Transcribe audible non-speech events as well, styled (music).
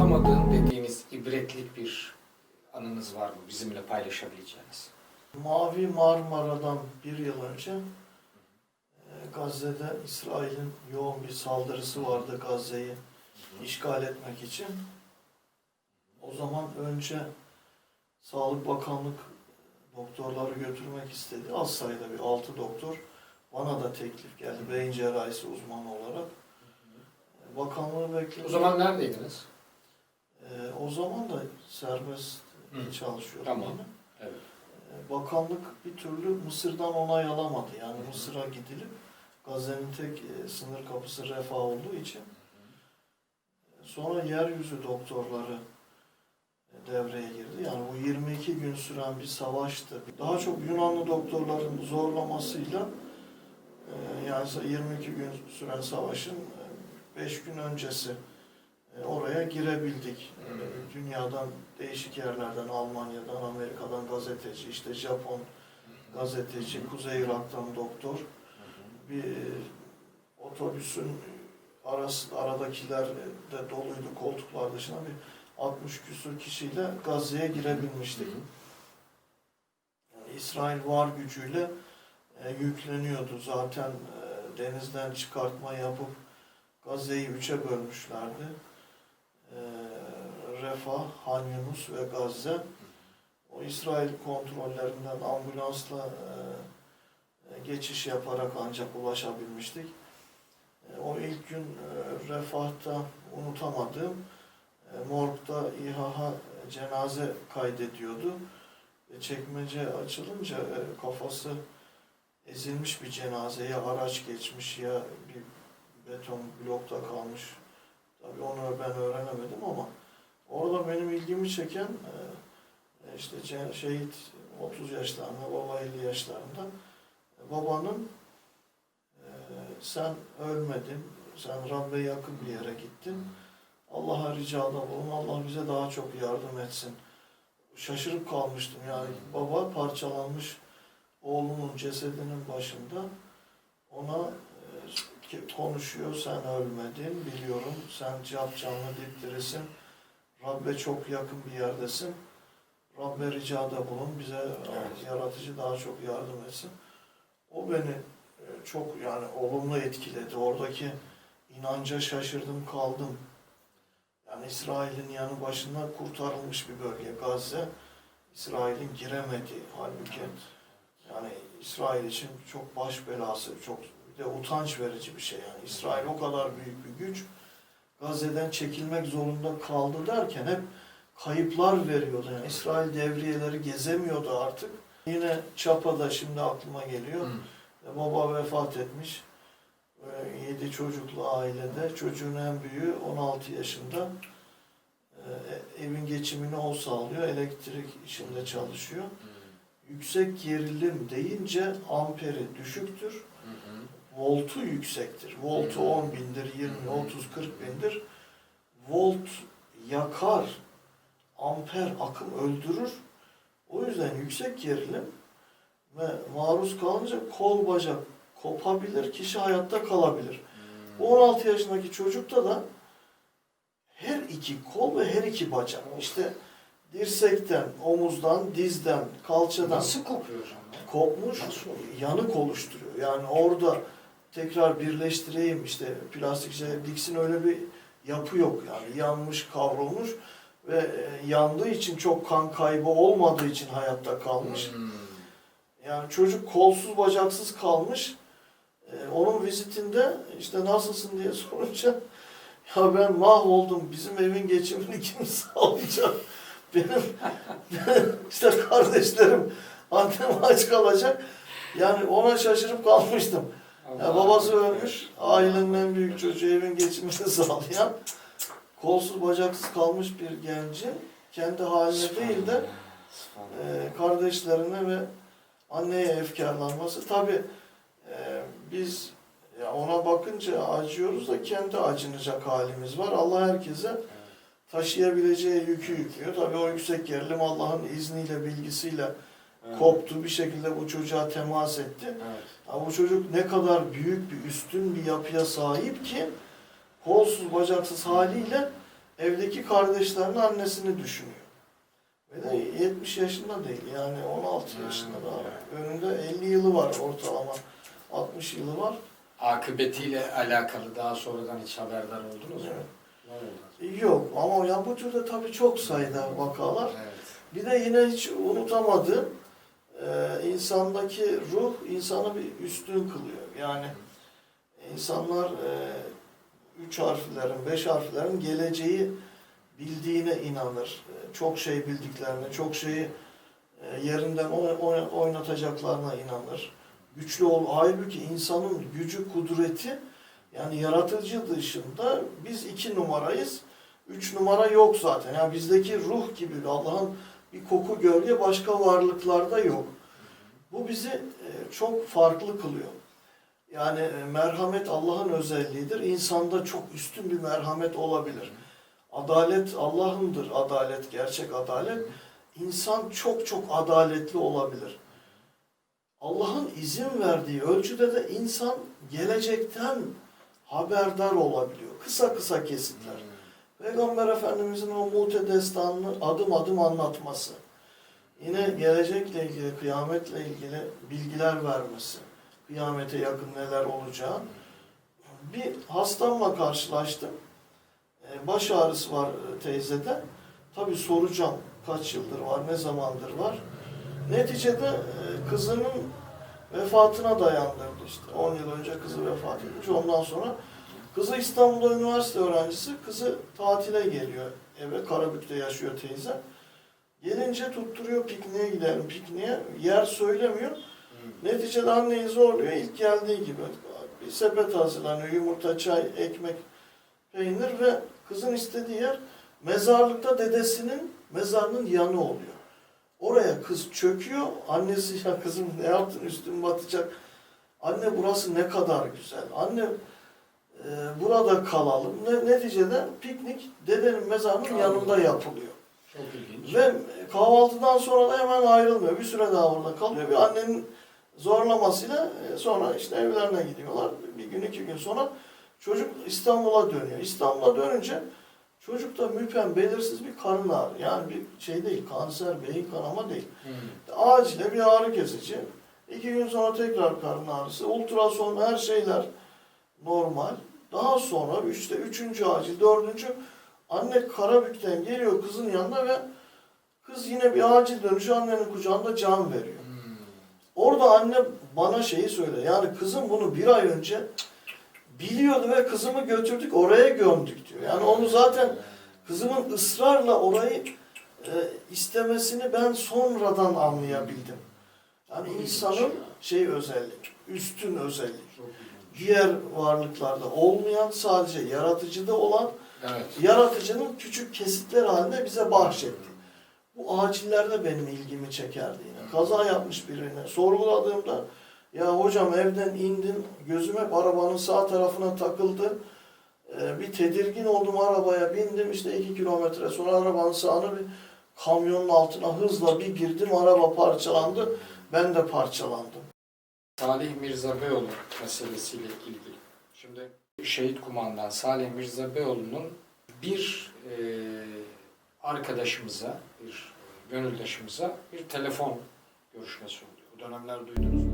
unutamadığım dediğiniz ibretlik bir anınız var mı bizimle paylaşabileceğiniz? Mavi Marmara'dan bir yıl önce e, Gazze'de İsrail'in yoğun bir saldırısı vardı Gazze'yi işgal etmek için. O zaman önce Sağlık Bakanlık doktorları götürmek istedi. Az sayıda bir altı doktor. Bana da teklif geldi. Beyin cerrahisi uzmanı olarak. E, Bakanlığı bekledim. O zaman neredeydiniz? E, o zaman da serbest Hı. çalışıyordum. Tamam. Evet. E, Bakanlık bir türlü Mısır'dan onay alamadı. Yani Mısır'a gidilip Gazze'nin tek e, sınır kapısı Refah olduğu için e, sonra yeryüzü doktorları e, devreye girdi. Yani bu 22 gün süren bir savaştı. Daha çok Yunanlı doktorların zorlamasıyla e, yani 22 gün süren savaşın 5 gün öncesi e, oraya girebildik. Dünyadan değişik yerlerden, Almanya'dan, Amerika'dan gazeteci, işte Japon gazeteci, Kuzey Irak'tan doktor. Bir e, otobüsün arası, aradakiler de doluydu koltuklar dışına bir 60 küsur kişiyle Gazze'ye girebilmiştik. Yani İsrail var gücüyle e, yükleniyordu. Zaten e, denizden çıkartma yapıp Gazze'yi üçe bölmüşlerdi. E, Refah, Han Yunus ve Gazze. O İsrail kontrollerinden ambulansla e, e, geçiş yaparak ancak ulaşabilmiştik. E, o ilk gün Refah'ta unutamadığım morgda İHA cenaze kaydediyordu. Çekmece açılınca kafası ezilmiş bir cenaze ya araç geçmiş ya bir beton blokta kalmış. Tabii onu ben öğrenemedim ama orada benim ilgimi çeken e, işte şehit 30 yaşlarında, baba 50 yaşlarında e, babanın e, sen ölmedin, sen Rabbe yakın bir yere gittin. Allah'a ricada bulun, Allah bize daha çok yardım etsin. Şaşırıp kalmıştım yani baba parçalanmış oğlunun cesedinin başında ona konuşuyor, sen ölmedin, biliyorum, sen cap canlı dipdirisin, Rabbe çok yakın bir yerdesin, Rabbe ricada bulun, bize Evet. yaratıcı daha çok yardım etsin. O beni e, çok yani olumlu etkiledi. Oradaki inanca şaşırdım kaldım. Yani İsrail'in yanı başında kurtarılmış bir bölge Gazze. İsrail'in giremediği halbuki yani İsrail için çok baş belası, çok de utanç verici bir şey yani. İsrail o kadar büyük bir güç Gazze'den çekilmek zorunda kaldı derken hep kayıplar veriyordu. Yani İsrail devriyeleri gezemiyordu artık. Yine Çapa'da şimdi aklıma geliyor. E, Baba vefat etmiş. 7 çocuklu ailede. Çocuğun en büyüğü 16 yaşında. E, Evin geçimini o sağlıyor. Elektrik işinde çalışıyor. Yüksek gerilim deyince amperi düşüktür. Voltu yüksektir. Voltu 10 bindir, 20, 30, 40 bindir. Volt yakar. Amper akım öldürür. O yüzden yüksek gerilim ve maruz kalınca kol bacak kopabilir, kişi hayatta kalabilir. Bu 16 yaşındaki çocukta da her iki kol ve her iki bacak. İşte dirsekten, omuzdan, dizden, kalçadan Nasıl kopuyor kopmuş, Nasıl yanık oluşturuyor. Yani orada tekrar birleştireyim işte plastik şey, diksin öyle bir yapı yok yani yanmış, kavrulmuş ve e, yandığı için çok kan kaybı olmadığı için hayatta kalmış. Hmm. Yani çocuk kolsuz bacaksız kalmış. Ee, onun vizitinde işte nasılsın diye (laughs) sorunca ya ben mahvoldum. Bizim evin geçimini kim sağlayacak? (laughs) Benim işte kardeşlerim annem aç kalacak. Yani ona şaşırıp kalmıştım. Ya babası ölmüş. Ailenin en büyük çocuğu evin geçimini (laughs) sağlayan kolsuz bacaksız kalmış bir genci kendi haline değil de e, kardeşlerine ve anneye efkarlanması. Tabi biz ya ona bakınca acıyoruz da kendi acınacak halimiz var. Allah herkese taşıyabileceği yükü yüklüyor. Tabi o yüksek gerilim Allah'ın izniyle, bilgisiyle Evet. koptu. Bir şekilde bu çocuğa temas etti. Evet. Ya bu çocuk ne kadar büyük bir üstün bir yapıya sahip ki kolsuz bacaksız haliyle evdeki kardeşlerinin annesini düşünüyor. Ve de 70 yaşında değil yani 16 Hmm. yaşında daha. Önünde 50 yılı var ortalama. 60 yılı var. Akıbetiyle alakalı daha sonradan hiç haberdar oldunuz mu? Evet. Yok ama ya bu türde tabii çok sayıda vakalar. Evet. Bir de yine hiç unutamadığım e, insandaki ruh insanı bir üstün kılıyor. Yani insanlar e, üç harflerin, beş harflerin geleceği bildiğine inanır. E, çok şey bildiklerine, çok şeyi e, yerinden oy- oy- oynatacaklarına inanır. Güçlü ol. Halbuki insanın gücü, kudreti yani yaratıcı dışında biz iki numarayız. Üç numara yok zaten. Yani bizdeki ruh gibi Allah'ın bir koku, gölge başka varlıklarda yok. Bu bizi e, çok farklı kılıyor. Yani e, merhamet Allah'ın özelliğidir. İnsanda çok üstün bir merhamet olabilir. Adalet Allah'ındır. Adalet, gerçek adalet. İnsan çok çok adaletli olabilir. Allah'ın izin verdiği ölçüde de insan gelecekten haberdar olabiliyor. Kısa kısa kesitler. Peygamber Efendimizin o Mute destanını adım adım anlatması. Yine gelecekle ilgili, kıyametle ilgili bilgiler vermesi. Kıyamete yakın neler olacağı. Bir hastamla karşılaştım. Ee, Baş ağrısı var e, teyzede. Tabii soracağım kaç yıldır var, ne zamandır var. Neticede e, kızının vefatına dayandırdı işte. 10 yıl önce kızı vefat etmiş. Ondan sonra Kızı İstanbul'da üniversite öğrencisi. Kızı tatile geliyor eve. Karabük'te yaşıyor teyze. Gelince tutturuyor pikniğe gidelim pikniğe. Yer söylemiyor. Neticede anneyi zorluyor. İlk geldiği gibi. Bir sepet hazırlanıyor. Yumurta, çay, ekmek, peynir ve kızın istediği yer mezarlıkta dedesinin mezarının yanı oluyor. Oraya kız çöküyor. Annesi ya kızım ne yaptın üstün batacak. Anne burası ne kadar güzel. Anne e, burada kalalım. Ne, neticede piknik dedenin mezarının yanında yapılıyor. Çok ilginç. Ve kahvaltıdan sonra da hemen ayrılmıyor. Bir süre daha orada kalıyor. Bir annenin zorlamasıyla e, sonra işte evlerine gidiyorlar. Bir gün iki gün sonra çocuk İstanbul'a dönüyor. İstanbul'a dönünce çocukta müpem belirsiz bir karın ağrı. Yani bir şey değil, kanser, beyin kanama değil. Hı. Acile bir ağrı kesici. İki gün sonra tekrar karın ağrısı. Ultrason her şeyler normal. Daha sonra işte üçüncü acil, dördüncü anne Karabük'ten geliyor kızın yanına ve kız yine bir acil dönüşü annenin kucağında can veriyor. Hmm. Orada anne bana şeyi söyle. Yani kızım bunu bir ay önce biliyordu ve kızımı götürdük oraya gömdük diyor. Yani onu zaten kızımın ısrarla orayı e, istemesini ben sonradan anlayabildim. Yani insanın şey özellik, üstün özellik. Diğer varlıklarda olmayan, sadece yaratıcıda olan, Evet. yaratıcının küçük kesitler halinde bize bahşetti. Bu acillerde benim ilgimi çekerdi yine. Kaza yapmış birine sorguladığımda ya hocam evden indin gözüm hep arabanın sağ tarafına takıldı. Ee, bir tedirgin oldum arabaya bindim işte iki kilometre sonra arabanın sağına bir kamyonun altına hızla bir girdim araba parçalandı ben de parçalandım. Salih Mirza Beyoğlu meselesiyle ilgili. Şimdi şehit kumandan Salih Mirza Beyoğlu'nun bir e, arkadaşımıza, bir gönüldaşımıza bir telefon görüşmesi oluyor. O dönemler duydunuz mu?